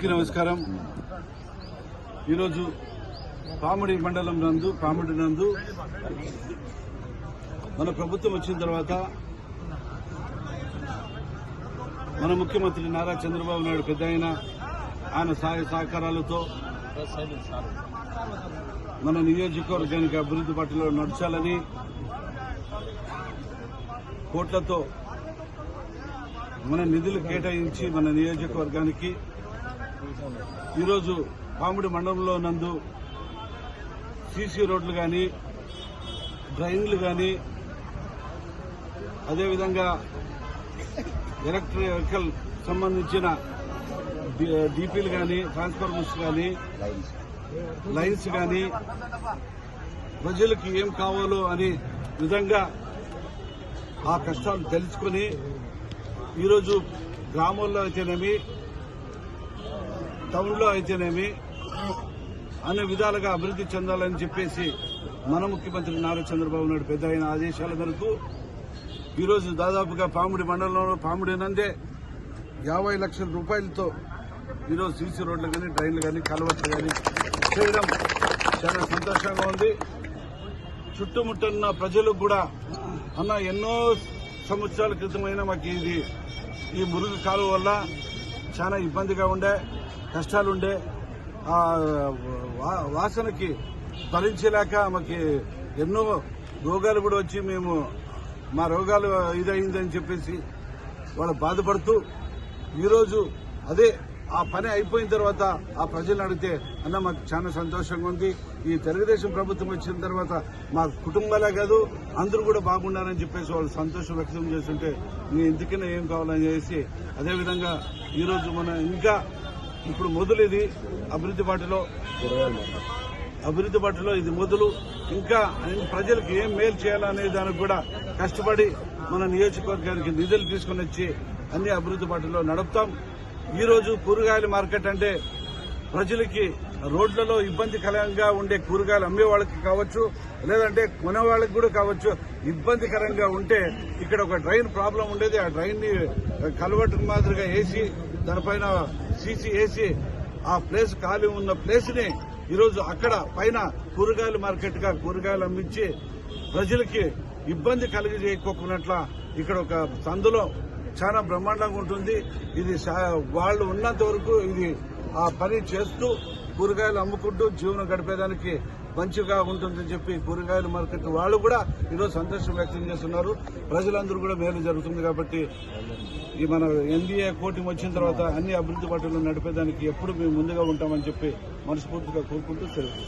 నమస్కారం. ఈరోజు పామిడి మండలం నందు పామిడి నందు మన ప్రభుత్వం వచ్చిన తర్వాత మన ముఖ్యమంత్రి నారా చంద్రబాబు నాయుడు పెద్ద ఆయన ఆయన సహాయ సహకారాలతో మన నియోజకవర్గానికి అభివృద్ధి పట్టులో నడచాలని కోట్లతో మన నిధులు కేటాయించి మన నియోజకవర్గానికి ఈరోజు పాముడి మండలంలో నందు సీసీ రోడ్లు కానీ డ్రైన్లు కానీ అదేవిధంగా ఎలక్ట్రిక్ వెహికల్ సంబంధించిన డీపీలు కానీ ట్రాన్స్ఫార్మర్స్ కానీ లైన్స్ కానీ ప్రజలకు ఏం కావాలో అని విధంగా ఆ కష్టాలు తెలుసుకుని ఈరోజు గ్రామాల్లో అయితేనేమి టౌన్లో అయితేనేమి అన్ని విధాలుగా అభివృద్ధి చెందాలని చెప్పేసి మన ముఖ్యమంత్రి నారా చంద్రబాబు నాయుడు పెద్ద అయిన ఆదేశాల మేరకు ఈరోజు దాదాపుగా పాముడి మండలంలో పాముడి నందే యాభై లక్షల రూపాయలతో ఈరోజు సీసీ రోడ్లు కానీ ట్రైన్లు కానీ కలవట్లు కానీ చేయడం చాలా సంతోషంగా ఉంది. చుట్టుముట్టున్న ప్రజలకు కూడా అన్న ఎన్నో సంవత్సరాల క్రితమైన మాకు ఇది ఈ మురుగు కాలువ వల్ల చాలా ఇబ్బందిగా ఉండే. కష్టాలుండే ఆ వా- వాసనకి భరించలేక మాకు ఎన్నో రోగాలు కూడా వచ్చి మేము మా రోగాలు ఇదైందని చెప్పేసి వాళ్ళు బాధపడుతూ ఈరోజు అదే ఆ పని అయిపోయిన తర్వాత ఆ ప్రజలను అడిగితే అన్న మాకు చాలా సంతోషంగా ఉంది. ఈ తెలుగుదేశం ప్రభుత్వం వచ్చిన తర్వాత మా కుటుంబాలే కాదు అందరూ కూడా బాగున్నారని చెప్పేసి వాళ్ళు సంతోషం వ్యక్తం చేస్తుంటే మీ ఎందుకైనా ఏం కావాలని చేసి అదేవిధంగా ఈరోజు మన ఇంకా ఇప్పుడు మొదలు ఇది అభివృద్ధి బాటలో. అభివృద్ధి బాటలో ఇది మొదలు. ఇంకా ప్రజలకు ఏం మేలు చేయాలనే దానికి కూడా కష్టపడి మన నియోజకవర్గానికి నిధులు తీసుకుని వచ్చి అన్ని అభివృద్ధి బాటలో నడుపుతాం. ఈరోజు కూరగాయల మార్కెట్ అంటే ప్రజలకి రోడ్లలో ఇబ్బందికరంగా ఉండే కూరగాయలు అమ్మే వాళ్ళకి కావచ్చు లేదంటే కొనే వాళ్ళకి కూడా కావచ్చు ఇబ్బందికరంగా ఉంటే ఇక్కడ ఒక డ్రైన్ ప్రాబ్లం ఉండేది. ఆ డ్రైన్ని కలవటం మాదిరిగా వేసి దానిపైన సీసీ వేసి ఆ ప్లేస్ ఖాళీ ఉన్న ప్లేస్ని ఈరోజు అక్కడ పైన కూరగాయల మార్కెట్గా కూరగాయలు అమ్మించి ప్రజలకి ఇబ్బంది కలిగజేయకోకున్నట్ల ఇక్కడ ఒక సందులో చాలా బ్రహ్మాండంగా ఉంటుంది. ఇది వాళ్ళు ఉన్నంత వరకు ఇది ఆ పని చేస్తూ కూరగాయలు అమ్ముకుంటూ జీవనం గడిపేదానికి మంచిగా ఉంటుందని చెప్పి కూరగాయల మార్కెట్ వాళ్ళు కూడా ఈరోజు సంతోషం వ్యక్తం చేస్తున్నారు. ప్రజలందరూ కూడా మేలు జరుగుతుంది కాబట్టి ఈ మన ఎన్డీఏ కూటమి వచ్చిన తర్వాత అన్ని అభివృద్ధి పట్టులు నడిపేదానికి ఎప్పుడు మేము ముందుగా ఉంటామని చెప్పి మనస్ఫూర్తిగా కోరుకుంటూ సెలవు